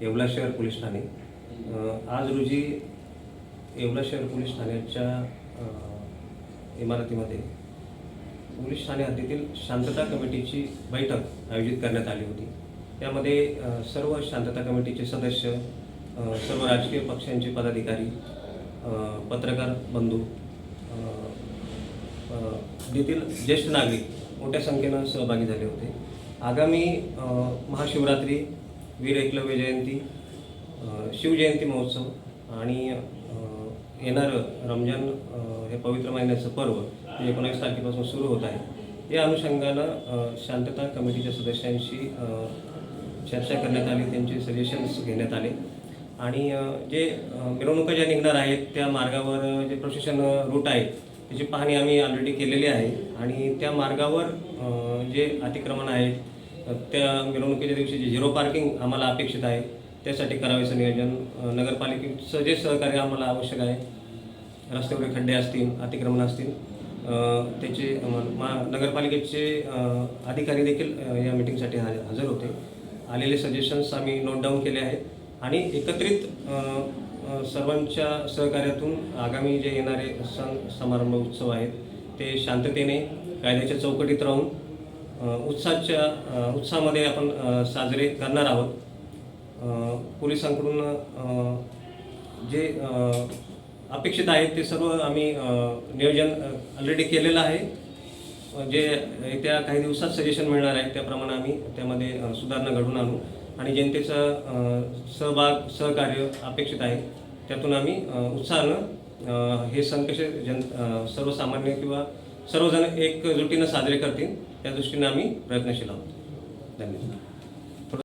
येवला शहर पोलीस ठाणे. आज रोजी येवला शहर पोलीस ठाण्याच्या इमारतीमध्ये पोलीस ठाणे हद्दीतील शांतता कमिटीची बैठक आयोजित करण्यात आली होती. त्यामध्ये सर्व शांतता कमिटीचे सदस्य सर्व राजकीय पक्षांचे पदाधिकारी पत्रकार बंधू येथील ज्येष्ठ नागरिक मोठ्या संख्येनं सहभागी झाले होते. आगामी महाशिवरात्री वीर एकलव्य जयंती शिवजयंती महोत्सव आणि येणारं रमजान हे पवित्र महिन्याचं पर्व जे एकोणावीस तारखेपासून सुरू होत आहे. या अनुषंगानं शांतता कमिटीच्या सदस्यांशी चर्चा करण्यात आली त्यांचे सजेशन्स घेण्यात आले. आणि जे मिरवणुका ज्या निघणार आहेत त्या मार्गावर जे प्रोसेशन रूट आहे त्याची पाहणी आम्ही ऑलरेडी केलेली आहे. आणि त्या मार्गावर जे अतिक्रमण आहेत त्या मिरवणुकीच्या दिवशी जे झिरो पार्किंग आम्हाला अपेक्षित आहे त्यासाठी करावेचं नियोजन नगरपालिकेचं जे सहकार्य आम्हाला आवश्यक आहे रस्त्यावर खड्डे असतील अतिक्रमण असतील त्याचे मा नगरपालिकेचे अधिकारी देखील या मिटिंगसाठी हजर होते. आलेले सजेशन्स आम्ही नोट डाऊन केले आहेत आणि एकत्रित सर्वांच्या सहकार्यातून आगामी जे येणारे सण समारंभ उत्सव आहेत ते शांततेने कायद्याच्या चौकटीत राहून उत्साहाच्या उत्साहामध्ये आपण साजरे करणार आहोत. पोलिसांकडून जे अपेक्षित आहे ते सर्व आम्ही नियोजन ऑलरेडी केलेलं आहे. जे येत्या काही दिवसात सजेशन मिळणार आहे त्याप्रमाणे आम्ही त्यामध्ये सुधारणा घडवून आणू. आणि जनतेचा सहभाग सहकार्य अपेक्षित आहे. त्यातून आम्ही उत्साहानं हे सण कसे जन सर्वसामान्य किंवा सर्वजण एकजुटीनं साजरे करतील त्या दृष्टीनं आम्ही प्रयत्नशील आहोत. धन्यवाद.